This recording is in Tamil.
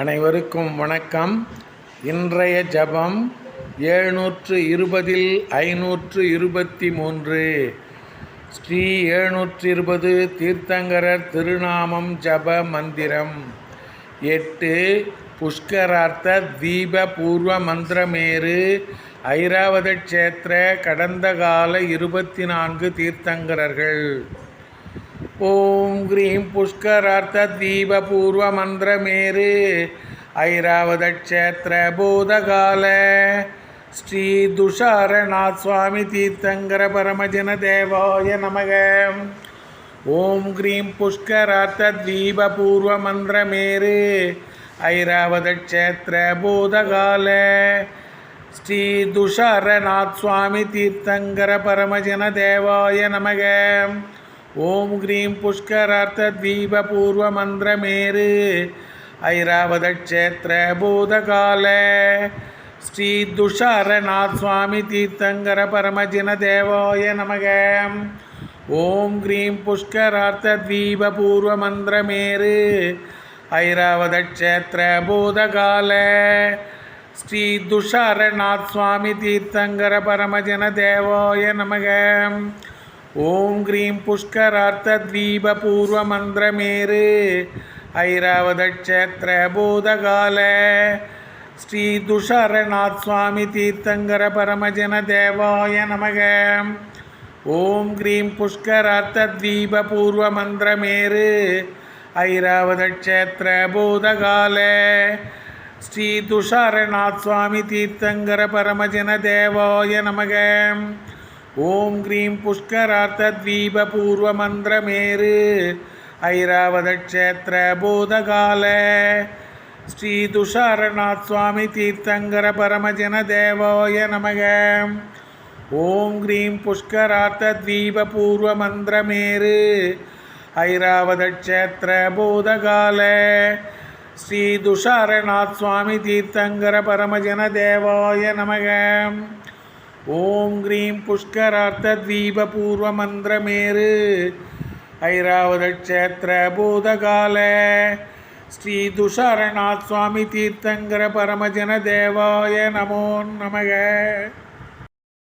அனைவருக்கும் வணக்கம். இன்றைய ஜபம் எழுநூற்று இருபதில் ஐநூற்று இருபத்தி மூன்று ஸ்ரீ எழுநூற்று இருபது தீர்த்தங்கரர் திருநாமம் ஜப மந்திரம். எட்டு புஷ்கரார்த்த தீப பூர்வ மந்திரமேரு ஐராவத க்ஷேத்திர கடந்த கால இருபத்தி நான்கு தீர்த்தங்கரர்கள். ஓம் கிரீம் புஷ்கரார்த்த தீப பூர்வ மந்திரமேரு ஐராவத க்ஷேத்திர போதகால ஸ்ரீ துஷாரநாத் சுவாமி தீர்த்தங்கர பரமஜன தேவாய நமக. ஓம் கிரீம் புஷ்கரார்த்த தீப பூர்வ மந்திரமேரு ஐராவத க்ஷேத்திர போதகால ஸ்ரீ துஷாரநாத் சுவாமி தீர்த்தங்கர பரமஜன தேவாய நமக. ஓம் க்ரீம் புஷ்கரார்த்த தீப பூர்வ மந்திரமேரு ஐராவத க்ஷேத்திர பூதகால ஸ்ரீ துஷாரநாத் சுவாமி தீர்த்தங்கர பரமஜின தேவாய நமக. ஓம் க்ரீம் புஷ்கரார்த்த தீப பூர்வ மந்திரமேரு ஐராவத க்ஷேத்திர பூதகால ஸ்ரீ துஷாரநாத் சுவாமி தீர்த்தங்கர பரமஜன தேவாய நமக. ஓம் க்ரீம் புஷ்கரார்த்த தீப பூர்வ மந்திரமேரு ஐராவத பூதகால ஸ்ரீ துஷாரநாத் சுவாமி தீர்த்தங்கர பரமஜன தேவாய நமக. ஓம் க்ரீம் புஷ்கரார்த்த தீப பூர்வ மந்திரமேரு ஐராவத பூதகால ஸ்ரீ துஷாரநாத் சுவாமி தீர்த்தங்கர பரமஜன தேவாய நமக. ஓம் கிரீம் புஷ்கரார்த்த தீப பூர்வ மந்திரமேரு ஐராவத க்ஷேத்திர பூதகால. ஸ்ரீ துஷாரநாத் சுவாமி தீர்த்தங்கர பரமஜன தேவோய நமக. ஓம் கிரீம் புஷ்கரார்த்த தீப பூர்வ மந்திரமேரு ஐராவத க்ஷேத்திர பூதகால. ஸ்ரீ துஷாரநாத் சுவாமி தீர்த்தங்கர பரமஜன தேவோய நமகம் ஓம் க்ரீம் புஷ்கரார்த்த தீப பூதகால ஸ்ரீ துஷாரநாத் சுவாமி தீர்த்தங்கர பரமஜன தேவாய நமோ நமக.